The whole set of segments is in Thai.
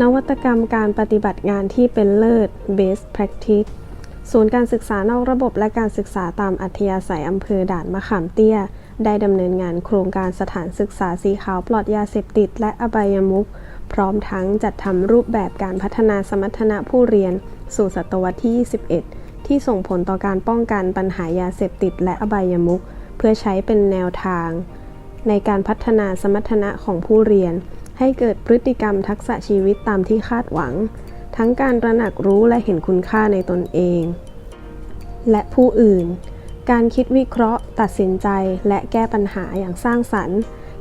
นวัตกรรมการปฏิบัติงานที่เป็นเลิศ Best Practice ศูนย์การศึกษานอกระบบและการศึกษาตามอัธยาศัยอำเภอด่านมะขามเตี้ย ได้ดำเนินงานโครงการสถานศึกษาสีขาวปลอดยาเสพติด และอบายมุขพร้อมทั้งจัดทำรูปแบบการพัฒนาสมรรถนะผู้เรียน สู่ศตวรรษที่ 21 ที่ส่งผลต่อการป้องกันปัญหายาเสพติด และอบายมุขเพื่อใช้เป็นแนวทาง ในการพัฒนาสมรรถนะของผู้เรียน ให้เกิดพฤติกรรมทักษะชีวิตตามที่คาดหวัง ทั้งการระหนักรู้และเห็นคุณค่าในตนเอง และผู้อื่น การคิดวิเคราะห์ ตัดสินใจและแก้ปัญหาอย่างสร้างสรรค์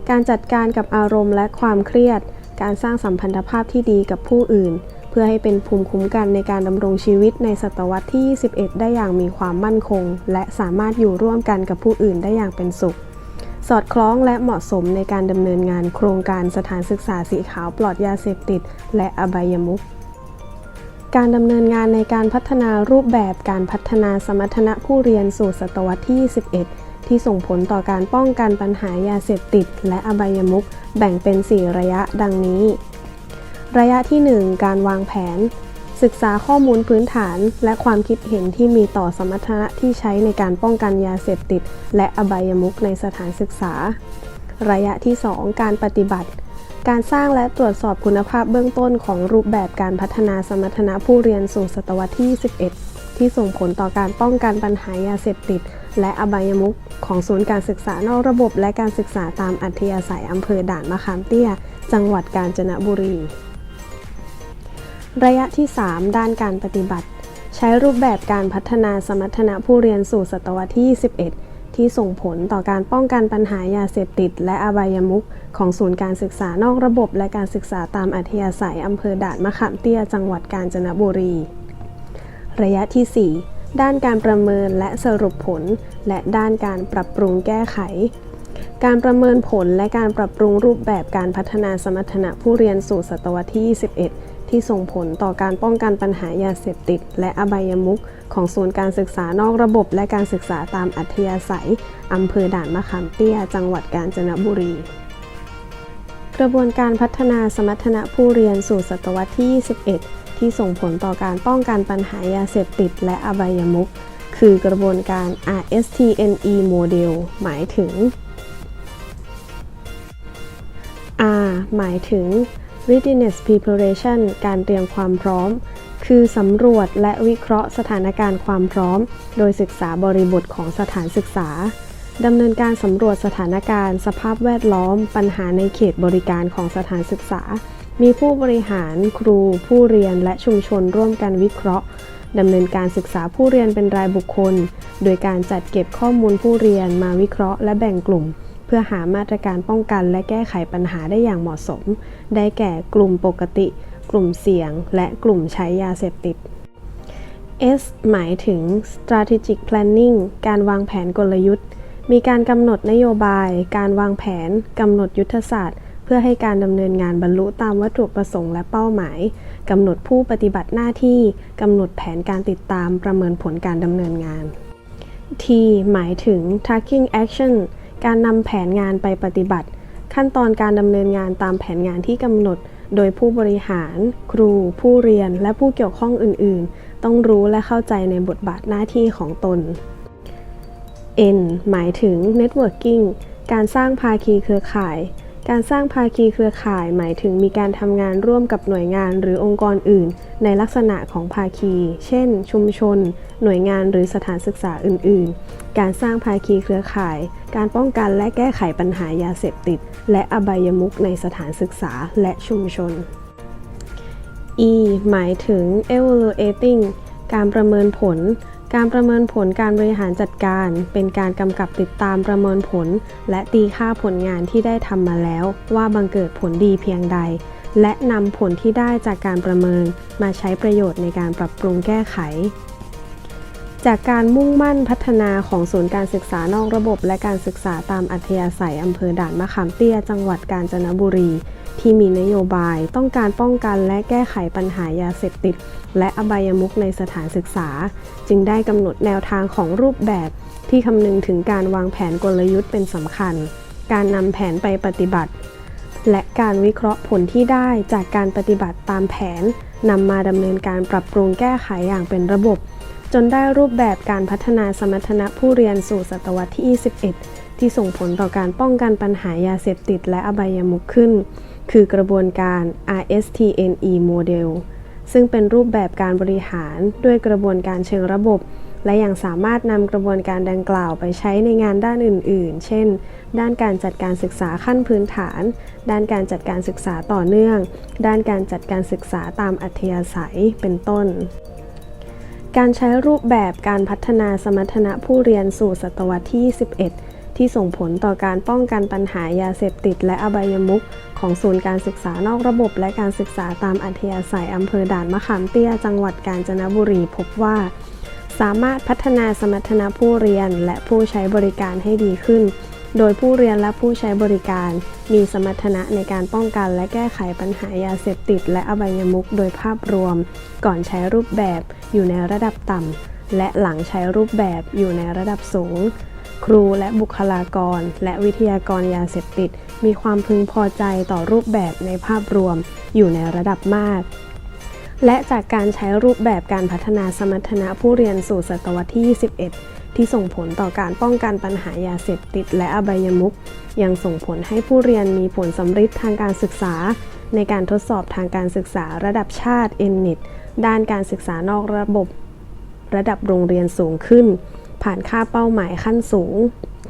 การจัดการกับอารมณ์และความเครียด การสร้างสัมพันธภาพที่ดีกับผู้อื่น เพื่อให้เป็นภูมิคุ้มกันในการดำรงชีวิตในศตวรรษที่ 21 ได้อย่างมีความมั่นคง และสามารถอยู่ร่วมกันกับผู้อื่นได้อย่างเป็นสุข สอดคล้องและเหมาะสมในการดำเนินงานโครงการสถานศึกษาสีขาวปลอดยาเสพติด และอบายมุขการดำเนินงานในการพัฒนารูปแบบการพัฒนาสมรรถนะผู้เรียนสู่ศตวรรษที่ 21 ที่ส่งผลต่อการป้องกันปัญหายาเสพติด และอบายมุขแบ่งเป็น 4 ระยะดังนี้ ระยะที่ 1 การวางแผน ศึกษาข้อมูลพื้นฐานและความคิดเห็นที่มีต่อสมรรถนะที่ใช้ในการป้องกันยาเสพติด และอบายมุขในสถานศึกษา ระยะที่ 2 การปฏิบัติ การสร้างและตรวจสอบคุณภาพเบื้องต้นของรูปแบบการพัฒนาสมรรถนะผู้เรียนสู่ศตวรรษที่ 11 ที่ส่งผลต่อการป้องกันปัญหายาเสพติด และอบายมุขของศูนย์การศึกษานอกระบบ และการศึกษาตามอัธยาศัยอำเภอด่านมะขามเตี้ย จังหวัดกาญจนบุรี ระยะที่ 3 ด้านการปฏิบัติ ใช้รูปแบบการพัฒนาสมรรถนะผู้เรียนสู่ศตวรรษที่ 21 ที่ส่งผลต่อการป้องกันปัญหายาเสพติด และอบายมุขของศูนย์การศึกษานอกระบบ และการศึกษาตามอัธยาศัยอำเภอด่านมะขามเตี้ยจังหวัดกาญจนบุรี ระยะที่ 4 ด้านการประเมินและสรุปผล และด้านการปรับปรุงแก้ไขการประเมินผลและการปรับปรุงรูปแบบการพัฒนาสมรรถนะผู้เรียนสู่ศตวรรษที่ 21 ที่ส่งผลต่อการป้องกันปัญหายาเสพติด และอบายมุขของศูนย์การศึกษานอกระบบ และการศึกษาตามอัธยาศัยอำเภอด่านมะขามเตี้ย จังหวัดกาญจนบุรี กระบวนการพัฒนาสมรรถนะผู้เรียนสู่ศตวรรษที่ 21 ที่ส่งผลต่อการป้องกันปัญหายาเสพติด และอบายมุขคือกระบวนการ RSTNE Model หมายถึง R หมายถึง Readiness Preparation การเตรียมความพร้อม คือสำรวจและวิเคราะห์สถานการณ์ความพร้อม โดยศึกษาบริบทของสถานศึกษาดำเนินการสำรวจสถานการณ์ สภาพแวดล้อม ปัญหาในเขตบริการของสถานศึกษา มีผู้บริหาร ครู ผู้เรียนและชุมชนร่วมกันวิเคราะห์ดำเนินการศึกษาผู้เรียนเป็นรายบุคคล โดยการจัดเก็บข้อมูลผู้เรียนมาวิเคราะห์และแบ่งกลุ่ม เพื่อหามาตรการป้องกันและแก้ไขปัญหาได้อย่างเหมาะสม ได้แก่กลุ่มปกติ กลุ่มเสี่ยง และกลุ่มใช้ยาเสพติด S หมายถึง strategic planning การวางแผนกลยุทธ์ มีการกำหนดนโยบาย การวางแผน กำหนดยุทธศาสตร์ เพื่อให้การดำเนินงานบรรลุตามวัตถุประสงค์และเป้าหมาย กำหนดผู้ปฏิบัติหน้าที่ กำหนดแผนการติดตามประเมินผลการดำเนินงาน T หมายถึง tracking action การนำแผนงานไปปฏิบัติ ขั้นตอนการดำเนินงานตามแผนงานที่กำหนด โดยผู้บริหาร ครู ผู้เรียน และผู้เกี่ยวข้องอื่น ๆ ต้องรู้และเข้าใจในบทบาทหน้าที่ของตน N หมายถึง networking การสร้างภาคีเครือข่าย การสร้างภาคีเครือข่ายหมายถึงมีการทำงานร่วมกับหน่วยงานหรือองค์กรอื่น ในลักษณะของภาคี เช่น ชุมชน หน่วยงานหรือสถานศึกษาอื่น ๆ การสร้างภาคีเครือข่าย การป้องกันและแก้ไขปัญหายาเสพติด และอบายมุขในสถานศึกษาและชุมชน E หมายถึง evaluating การประเมินผล การประเมินผลการบริหารจัดการ เป็นการกำกับติดตามประเมินผล และตีค่าผลงานที่ได้ทำมาแล้ว ว่าบังเกิดผลดีเพียงใด และนำผลที่ได้จากการประเมิน มาใช้ประโยชน์ในการปรับปรุงแก้ไข จากการมุ่งมั่นพัฒนาของศูนย์การศึกษานอกระบบ และการศึกษาตามอัธยาศัยอำเภอด่านมะขามเตี้ยจังหวัดกาญจนบุรี ที่มีนโยบายต้องการป้องกันและแก้ไขปัญหายาเสพติด และอบายมุขในสถานศึกษา จึงได้กำหนดแนวทางของรูปแบบที่คำนึงถึงการวางแผนกลยุทธ์เป็นสำคัญ การนำแผนไปปฏิบัติ และการวิเคราะห์ผลที่ได้จากการปฏิบัติตามแผนนำมาดำเนินการปรับปรุงแก้ไขอย่างเป็นระบบ จนได้รูปแบบการพัฒนาสมรรถนะผู้เรียนสู่ศตวรรษที่ 21 ที่ส่งผลต่อการป้องกันปัญหายาเสพติดและอบายมุขขึ้น คือกระบวนการ RSTNE Model ซึ่งเป็นรูปแบบการบริหารด้วยกระบวนการเชิงระบบ และยังสามารถนำกระบวนการดังกล่าวไปใช้ในงานด้านอื่น ๆ เช่น ด้านการจัดการศึกษาขั้นพื้นฐาน ด้านการจัดการศึกษาต่อเนื่อง ด้านการจัดการศึกษาตามอัธยาศัย เป็นต้น การใช้รูปแบบการพัฒนาสมรรถนะผู้เรียนสู่ศตวรรษที่ 21 ที่ส่งผลต่อการป้องกันปัญหายาเสพติด และอบายมุขของศูนย์การศึกษานอกระบบ และการศึกษาตามอัธยาศัยอำเภอด่านมะขามเตี้ยจังหวัดกาญจนบุรีพบว่า สามารถพัฒนาสมรรถนะผู้เรียนและผู้ใช้บริการให้ดีขึ้น โดยผู้เรียนและผู้ใช้บริการ มีสมรรถนะในการป้องกันและแก้ไขปัญหายาเสพติด และอบายมุขโดยภาพรวม ก่อนใช้รูปแบบอยู่ในระดับต่ำและหลังใช้รูปแบบอยู่ในระดับสูง ครูและบุคลากร และวิทยากรยาเสพติด มีความพึงพอใจต่อรูปแบบในภาพรวมอยู่ในระดับมาก และจากการใช้รูปแบบการพัฒนาสมรรถนะผู้เรียนสู่ศตวรรษที่ 21 ที่ส่งผลต่อการป้องกันปัญหายาเสพติด และอบายมุขยังส่งผลให้ผู้เรียนมีผลสำฤทธิ์ทางการศึกษา ในการทดสอบทางการศึกษาระดับชาติ NNIT ด้านการศึกษานอกระบบ ระดับโรงเรียนสูงขึ้น ผ่านค่าเป้าหมายขั้นสูง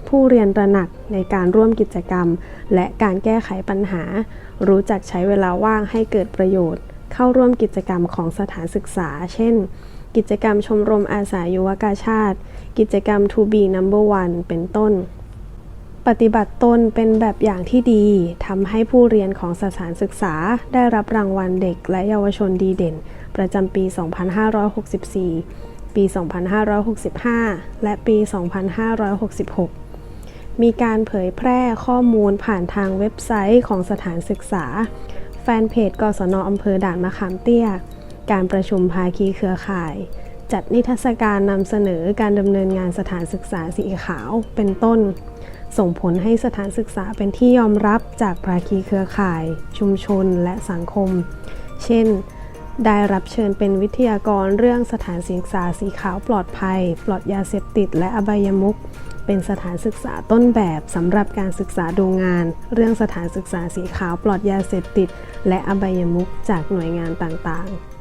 ผู้เรียนตระหนักในการร่วมกิจกรรม และการแก้ไขปัญหา รู้จักใช้เวลาว่างให้เกิดประโยชน์ เข้าร่วมกิจกรรมของสถานศึกษา เช่น กิจกรรมชมรมอาสายุวกาชาติ กิจกรรม To be number one เป็นต้นปฏิบัติตนเป็นแบบอย่างที่ดีทำให้ผู้เรียนของสถานศึกษาได้รับรางวัลเด็กและเยาวชนดีเด่น ประจำปี 2564 ปี 2565 และปี 2566 มีการเผยแพร่ข้อมูลผ่านทางเว็บไซต์ของสถานศึกษา แฟนเพจกศนอำเภอด่านมะขามเตี้ย การประชุมภาคีเครือข่าย จัดนิทรรศการนำเสนอการดำเนินงานสถานศึกษาสีขาวเป็นต้น ส่งผลให้สถานศึกษาเป็นที่ยอมรับจากภาคีเครือข่าย ชุมชนและสังคม เช่น ได้รับเชิญเป็นวิทยากรเรื่องสถานศึกษาสีขาวปลอดภัย ปลอดยาเสพติด และอบายมุขเป็นสถานศึกษาต้นแบบสำหรับการศึกษาดูงาน เรื่องสถานศึกษาสีขาวปลอดยาเสพติด และอบายมุขจากหน่วยงานต่างๆ